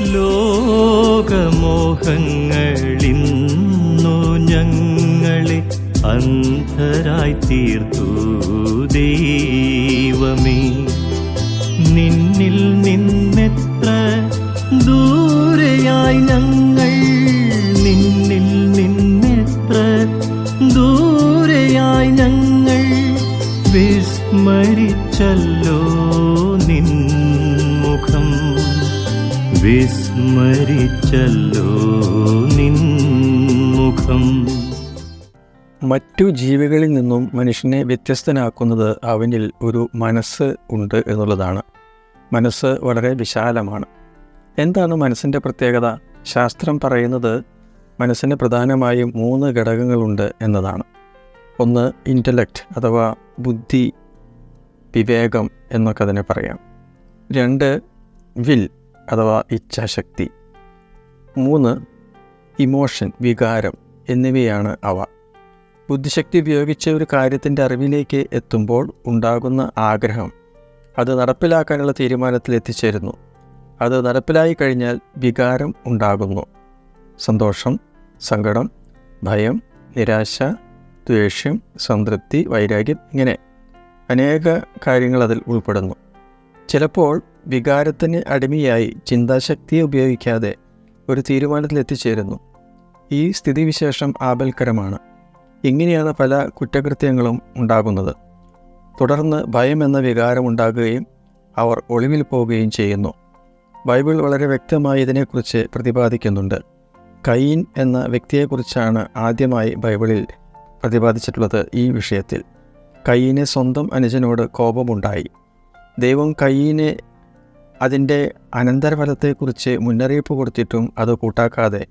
ലോകമോഹങ്ങളിന്നു ഞങ്ങളെ അന്ധരായി തീർത്തു ദൈവമേ. നിന്നിൽ നിന്നെത്ര ദൂരെയായി ഞങ്ങൾ നിന്നിൽ നിന്നെത്ര ദൂരെയായി ഞങ്ങൾ വിസ്മരിച്ചല്ലോ. വിസ്മരിച്ചല്ലോ നിൻമുഖം. മറ്റു ജീവികളിൽ നിന്നും മനുഷ്യനെ വ്യത്യസ്തനാക്കുന്നത് അവനിൽ ഒരു മനസ്സ് ഉണ്ട് എന്നുള്ളതാണ്. മനസ്സ് വളരെ വിശാലമാണ്. എന്താണ് മനസ്സിന്റെ പ്രത്യേകത? ശാസ്ത്രം പറയുന്നത് മനസ്സിന് പ്രധാനമായും മൂന്ന് ഘടകങ്ങളുണ്ട് എന്നതാണ്. ഒന്ന് ഇന്റലക്റ്റ് അഥവാ ബുദ്ധി വിവേകം എന്നൊക്കെ അതിനെ പറയാം. രണ്ട് വിൽ അഥവാ ഇച്ഛാശക്തി. മൂന്ന് ഇമോഷൻ വികാരം എന്നിവയാണ് അവ. ബുദ്ധിശക്തി ഉപയോഗിച്ച് ഒരു കാര്യത്തിന്റെ അറിവിലേക്ക് എത്തുമ്പോൾ ഉണ്ടാകുന്ന ആഗ്രഹം. അത് നടപ്പിലാക്കാനുള്ള തീരുമാനത്തിൽ എത്തിച്ചേരുന്നു. അത് നടപ്പിലായി കഴിഞ്ഞാൽ വികാരം ഉണ്ടാകുന്നു. സന്തോഷം സങ്കടം ഭയം നിരാശ ദ്വേഷ്യം സംതൃപ്തി വൈരാഗ്യം ഇങ്ങനെ അനേക കാര്യങ്ങൾ അതിൽ ഉൾപ്പെടുന്നു. ചിലപ്പോൾ വികാരത്തിന് അടിമയായി ചിന്താശക്തിയെ ഉപയോഗിക്കാതെ ഒരു തീരുമാനത്തിൽ എത്തിച്ചേരുന്നു ഈ സ്ഥിതിവിശേഷം ആപൽക്കരമാണ്. ഇങ്ങനെയാണ് പല കുറ്റകൃത്യങ്ങളും ഉണ്ടാകുന്നത്. തുടർന്ന് ഭയം എന്ന വികാരം ഉണ്ടാകുകയും അവർ ഒളിവിൽ പോവുകയും ചെയ്യുന്നു. ബൈബിൾ വളരെ വ്യക്തമായി ഇതിനെക്കുറിച്ച് പ്രതിപാദിക്കുന്നുണ്ട്. കയ്യൻ എന്ന വ്യക്തിയെക്കുറിച്ചാണ് ആദ്യമായി ബൈബിളിൽ പ്രതിപാദിച്ചിട്ടുള്ളത് ഈ വിഷയത്തിൽ. കയ്യന് സ്വന്തം അനുജനോട് കോപമുണ്ടായി. ദൈവം കയ്യനെ അതിന്റെ അനന്തരഫലത്തെക്കുറിച്ച് മുന്നറിയിപ്പ് കൊടുത്തിട്ടും അത് കൂട്ടാക്കാതെ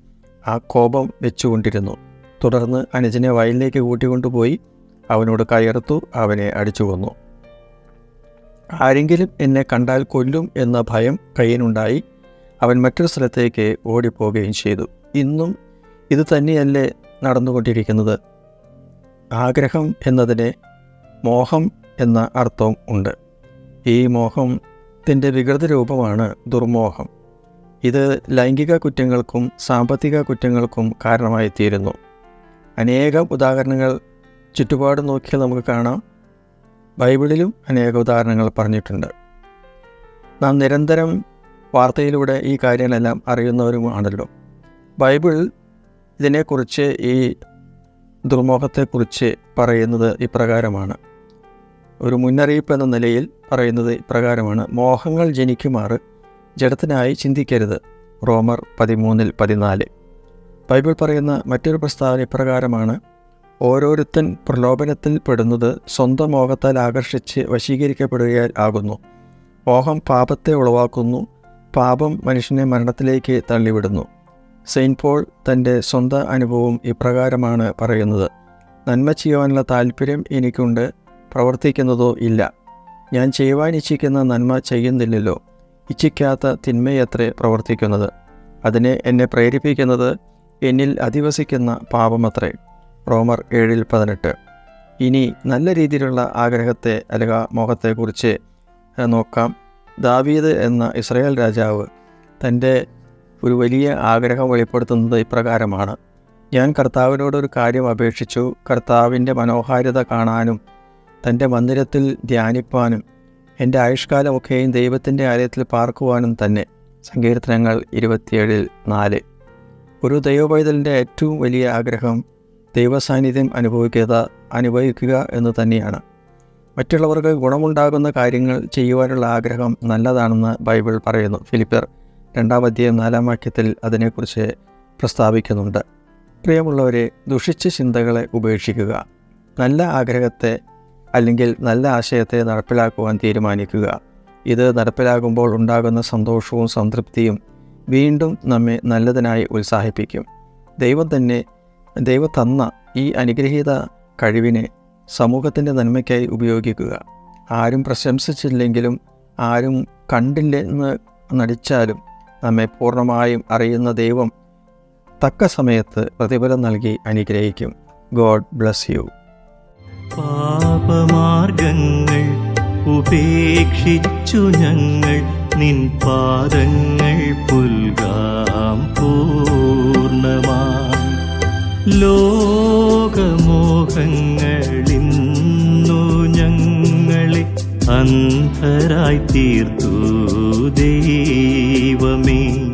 ആ കോപം വെച്ചുകൊണ്ടിരുന്നു. തുടർന്ന് അനുജനെ വയലിലേക്ക് കൂട്ടിക്കൊണ്ടുപോയി അവനോട് കയർത്തു അവനെ അടിച്ചു കൊന്നു. ആരെങ്കിലും എന്നെ കണ്ടാൽ കൊല്ലും എന്ന ഭയം കയ്യനുണ്ടായി. അവൻ മറ്റൊരു സ്ഥലത്തേക്ക് ഓടിപ്പോവുകയും ചെയ്തു. ഇന്നും ഇത് തന്നെയല്ലേ നടന്നുകൊണ്ടിരിക്കുന്നത്? ആഗ്രഹം എന്നതിന് മോഹം എന്ന അർത്ഥം ഉണ്ട്. ഈ മോഹത്തിന്റെ വികൃത രൂപമാണ് ദുർമോഹം. ഇത് ലൈംഗിക കുറ്റങ്ങൾക്കും സാമ്പത്തിക കുറ്റങ്ങൾക്കും കാരണമായി തീരുന്നു അനേകം ഉദാഹരണങ്ങൾ ചുറ്റുപാട് നോക്കിയാൽ നമുക്ക് കാണാം. ബൈബിളിലും അനേക ഉദാഹരണങ്ങൾ പറഞ്ഞിട്ടുണ്ട്. നാം നിരന്തരം വാർത്തയിലൂടെ ഈ കാര്യങ്ങളെല്ലാം അറിയുന്നവരുമാണല്ലോ. ബൈബിൾ ഇതിനെക്കുറിച്ച് ഈ ദുർമോഹത്തെക്കുറിച്ച് പറയുന്നത് ഇപ്രകാരമാണ്. ഒരു മുന്നറിയിപ്പ് എന്ന നിലയിൽ പറയുന്നത് ഇപ്രകാരമാണ്. മോഹങ്ങൾ ജനിക്കുമാറ് ജഡത്തിനായി ചിന്തിക്കരുത്. റോമർ പതിമൂന്നിൽ പതിനാല്. ബൈബിൾ പറയുന്ന മറ്റൊരു പ്രസ്താവന ഇപ്രകാരമാണ്. ഓരോരുത്തൻ പ്രലോഭനത്തിൽ പെടുന്നത് സ്വന്തം മോഹത്താൽ ആകർഷിച്ച് വശീകരിക്കപ്പെടുകയാൽ ആകുന്നു. മോഹം പാപത്തെ ഉളവാക്കുന്നു. പാപം മനുഷ്യനെ മരണത്തിലേക്ക് തള്ളിവിടുന്നു. സെയിന്റ് പോൾ തന്റെ സ്വന്തം അനുഭവം ഇപ്രകാരമാണ് പറയുന്നത്. നന്മ ചെയ്യുവാനുള്ള താല്പര്യം എനിക്കുണ്ട്. പ്രവർത്തിക്കുന്നതോ ഇല്ല. ഞാൻ ചെയ്യുവാൻ ഇച്ഛിക്കുന്ന നന്മ ചെയ്യുന്നില്ലല്ലോ. ഇച്ഛിക്കാത്ത തിന്മയത്രേ പ്രവർത്തിക്കുന്നത്. അതിനെ എന്നെ പ്രേരിപ്പിക്കുന്നത് എന്നിൽ അധിവസിക്കുന്ന പാപമത്രേ. റോമർ ഏഴിൽ പതിനെട്ട്. ഇനി നല്ല രീതിയിലുള്ള ആഗ്രഹത്തെ അല്ലെങ്കിൽ മോഹത്തെക്കുറിച്ച് നോക്കാം. ദാവീദ് എന്ന ഇസ്രായേൽ രാജാവ് തന്റെ ഒരു വലിയ ആഗ്രഹം വെളിപ്പെടുത്തുന്നത് ഇപ്രകാരമാണ്. ഞാൻ കർത്താവിനോടൊരു കാര്യം അപേക്ഷിച്ചു. കർത്താവിന്റെ മനോഹാരിത കാണാനും തന്റെ മന്ദിരത്തിൽ ധ്യാനിപ്പാനും എന്റെ ആയുഷ്കാലമൊക്കെയും ദൈവത്തിന്റെ ആലയത്തിൽ പാർക്കുവാനും തന്നെ. സങ്കീർത്തനങ്ങൾ ഇരുപത്തിയേഴിൽ നാല്. ഒരു ദൈവപൈതലിന്റെ ഏറ്റവും വലിയ ആഗ്രഹം ദൈവസാന്നിധ്യം അനുഭവിക്കുക അനുഭവിക്കുക എന്ന് തന്നെയാണ്. മറ്റുള്ളവർക്ക് ഗുണമുണ്ടാകുന്ന കാര്യങ്ങൾ ചെയ്യുവാനുള്ള ആഗ്രഹം നല്ലതാണെന്ന് ബൈബിൾ പറയുന്നു. ഫിലിപ്പർ രണ്ടാം അധ്യായം നാലാം വാക്യത്തിൽ അതിനെക്കുറിച്ച് പ്രസ്താവിക്കുന്നുണ്ട്. പ്രിയമുള്ളവരെ ദുഷിച്ച ചിന്തകളെ ഉപേക്ഷിക്കുക. നല്ല ആഗ്രഹത്തെ അല്ലെങ്കിൽ നല്ല ആശയത്തെ നടപ്പിലാക്കുവാൻ തീരുമാനിക്കുക. ഇത് നടപ്പിലാകുമ്പോൾ ഉണ്ടാകുന്ന സന്തോഷവും സംതൃപ്തിയും വീണ്ടും നമ്മെ നല്ലതിനായി ഉത്സാഹിപ്പിക്കും. ദൈവം തന്നെ ദൈവം തന്ന ഈ അനുഗ്രഹീത കഴിവിനെ സമൂഹത്തിന്റെ നന്മയ്ക്കായി ഉപയോഗിക്കുക. ആരും പ്രശംസിച്ചില്ലെങ്കിലും ആരും കണ്ടില്ലെന്ന് നടിച്ചാലും നമ്മെ പൂർണമായും അറിയുന്ന ദൈവം തക്ക സമയത്ത് പ്രതിഫലം നൽകി അനുഗ്രഹിക്കും. God bless you. പാപമാർഗങ്ങൾ ഉപേക്ഷിച്ചു ഞങ്ങൾ. നിൻ പാദങ്ങൾ പുൽകാം പൂർണമായി ലോകമോഹങ്ങളിന്നു ഞങ്ങളെ അന്ധരായി തീർത്തു ദൈവമേ.